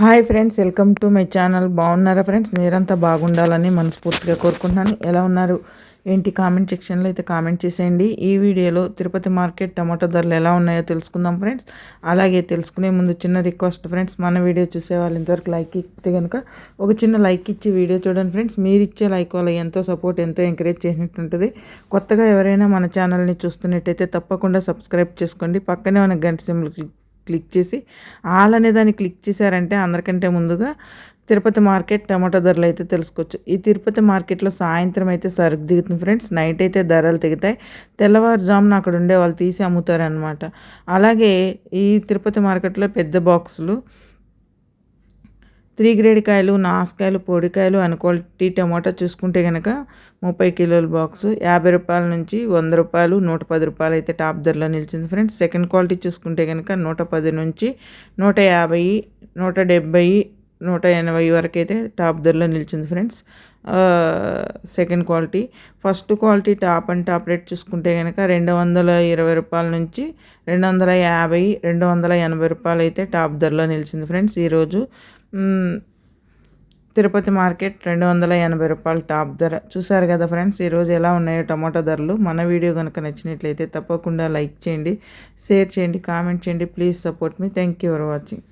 Hi friends welcome to my channel. బాగున్నారా friends? మీరంతా బాగుండాలని మనస్ఫూర్తిగా కోరుకుంటున్నాను. ఎలా ఉన్నారు? ఏంటి కామెంట్ సెక్షన్లో అయితే కామెంట్ చేసేయండి. ఈ వీడియోలో తిరుపతి మార్కెట్ టమాటో ధరలు ఎలా ఉన్నాయో తెలుసుకుందాం ఫ్రెండ్స్. అలాగే తెలుసుకునే ముందు చిన్న రిక్వెస్ట్ ఫ్రెండ్స్ మన వీడియో చూసే వాళ్ళు ఇంతవరకు లైక్ ఇస్తే కనుక ఒక చిన్న లైక్ ఇచ్చి వీడియో చూడండి ఫ్రెండ్స్. మీరు ఇచ్చే లైక్ వల్ల ఎంతో సపోర్ట్ ఎంతో ఎంకరేజ్ చేసినట్టుంటుంది. కొత్తగా ఎవరైనా మన ఛానల్ని చూస్తున్నట్టయితే తప్పకుండా సబ్స్క్రైబ్ చేసుకోండి. పక్కనే మన గంట సింబల్ క్లిక్ క్లిక్ చేసి ఆల్ అనే దాన్ని క్లిక్ చేశారంటే అందరికంటే ముందుగా తిరుపతి మార్కెట్ టమాటో ధరలు అయితే తెలుసుకోవచ్చు. ఈ తిరుపతి మార్కెట్లో సాయంత్రం అయితే సరుకు దిగుతుంది ఫ్రెండ్స్. నైట్ అయితే ధరలు దిగుతాయి తెల్లవారుజామున అక్కడ ఉండే వాళ్ళు తీసి అమ్ముతారనమాట అలాగే ఈ తిరుపతి మార్కెట్లో పెద్ద బాక్సులు త్రీ గ్రేడ్ కాయలు నాసుకాయలు పొడికాయలు అన్ క్వాలిటీ టమాటా చూసుకుంటే కనుక ముప్పై కిలోల బాక్సు యాభై రూపాయల నుంచి వంద రూపాయలు నూట పది రూపాయలు అయితే టాప్ ధరలో నిలిచింది ఫ్రెండ్స్. సెకండ్ క్వాలిటీ చూసుకుంటే కనుక నూట పది నుంచి నూట యాభై నూట డెబ్బై నూట ఎనభై వరకు అయితే టాప్ ధరలో నిలిచింది friends. Second quality. First quality top and top rate చూసుకుంటే కనుక రెండు వందల ఇరవై రూపాయల నుంచి రెండు వందల యాభై రెండు వందల ఎనభై రూపాయలు అయితే టాప్ ధరలో నిలిచింది ఫ్రెండ్స్. ఈరోజు తిరుపతి మార్కెట్ రెండు వందల ఎనభై రూపాయలు టాప్ ధర. చూసారు కదా ఫ్రెండ్స్ ఈరోజు ఎలా ఉన్నాయో టమాటో ధరలు. మన వీడియో కనుక నచ్చినట్లయితే తప్పకుండా లైక్ చేయండి షేర్ చేయండి కామెంట్ చేయండి. Please support me. Thank you for watching.